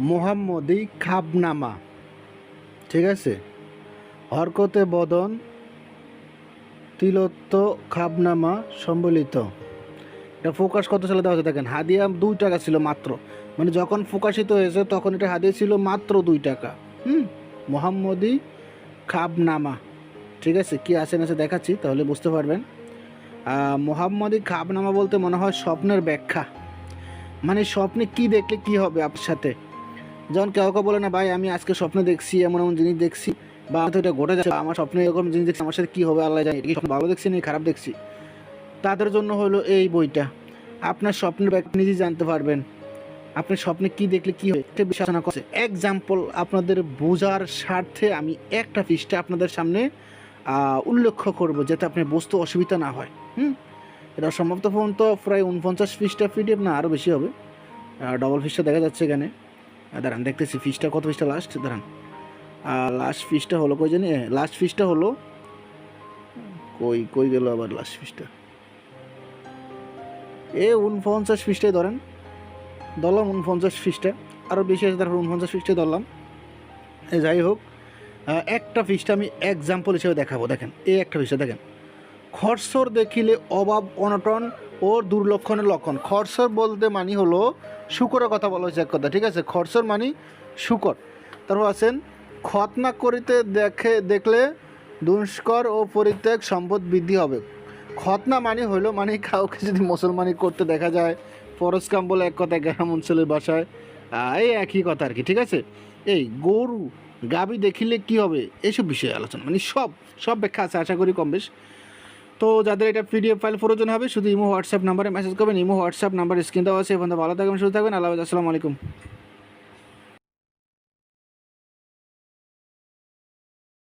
মোহাম্মদী খাবনামা। ঠিক আছে? হরকতে বদন তিলত্ব খাবনামা সম্বলিত। এটা ফোকাস কত সালে দেওয়া হয়েছে দেখেন? হাদিয়া দুই টাকা ছিল মাত্র। মানে যখন প্রকাশিত হয়েছে, তখন এটা হাদিয়া ছিল মাত্র দুই টাকা। হুম? মোহাম্মদী খাবনামা। ঠিক আছে? কি আছে না দেখাচ্ছি, তাহলে বুঝতে পারবেন। মোহাম্মদী খাবনামা বলতে মনে হয় স্বপ্নের ব্যাখ্যা। মানে স্বপ্নে কি দেখলে কি হবে আপনার সাথে? যখন কেউ কেউ বলে না ভাই আমি আজকে স্বপ্নে দেখছি এমন এমন জিনিস দেখছি বা হয়তো এটা ঘটে যাচ্ছে আমার স্বপ্নে এরকম জিনিস দেখছি আমার সাথে কী হবে আল্লাহ জানি এটা ভালো দেখছি না খারাপ দেখছি? তাদের জন্য হলো এই বইটা। আপনার স্বপ্নের ব্যাখ্যা নিজেই জানতে পারবেন। আপনি স্বপ্নে কি দেখলে কি হয় এটা বিবেচনা করছে। এক্সাম্পল আপনাদের বোঝার স্বার্থে আমি একটা পৃষ্ঠা আপনাদের সামনে আহ, উল্লেখ করব যাতে আপনি বুঝতে অসুবিধা না হয়। হুম? এটা সমাপ্ত পর্যন্ত প্রায় উনপঞ্চাশ পৃষ্ঠা পিডিএফ না আরও বেশি হবে। ডবল ফিসটা দেখা যাচ্ছে এখানে। দাঁড়ান, দেখতেছি ফিসটা কত ফিসটা লাস্ট দাঁড়ান। লাস্ট ফিসটা হলো কই জানি? লাস্ট ফিসটা হলো, কই কই গেল আবার লাস্ট ফিসটা এ, উনপঞ্চাশ ফিসটাই ধরেন। ধরলাম উনপঞ্চাশ ফিসটা আরও বেশি আছে, তারপর উনপঞ্চাশ ফিসটাই ধরলাম। যাই হোক একটা ফিসটা আমি এক্সাম্পল হিসেবে দেখাবো, দেখেন। এই একটা ফিসটা দেখেন। খরসর দেখিলে অভাব অনটন ও দুর্লক্ষণের লক্ষণ। খরসর বলতে মানি হলো শুকরের কথা বলা হয়েছে এক কথা ঠিক আছে? খরসর মানি শুকর। তারপর আছেন খতনা করিতে দেখে দেখলে দুষ্কর ও পরিত্যাগ সম্পদ বৃদ্ধি হবে। খতনা মানে হলো মানে কাউকে যদি মুসলমানি করতে দেখা যায় ফরজ কাম বলে এক কথা গ্রাম অঞ্চলের আহ, এই একই কথা আর কি ঠিক আছে? এই গরু গাবি দেখিলে কি হবে? এইসব বিষয়ে আলোচনা মানে সব সব ব্যাখ্যা আছে আশা করি কম বেশ। তো যাদের এটা পিডিএফ ফাইল প্রয়োজন হবে, শুধু ইমো হোয়াটসঅ্যাপ নাম্বারে মেসেজ করবেন, ইমো হোয়াটসঅ্যাপ নাম্বার স্ক্রিন দেওয়া আছে এবং ভালো থাকবেন শুধু থাকবেন, আল্লাহ আসসালামু আলাইকুম।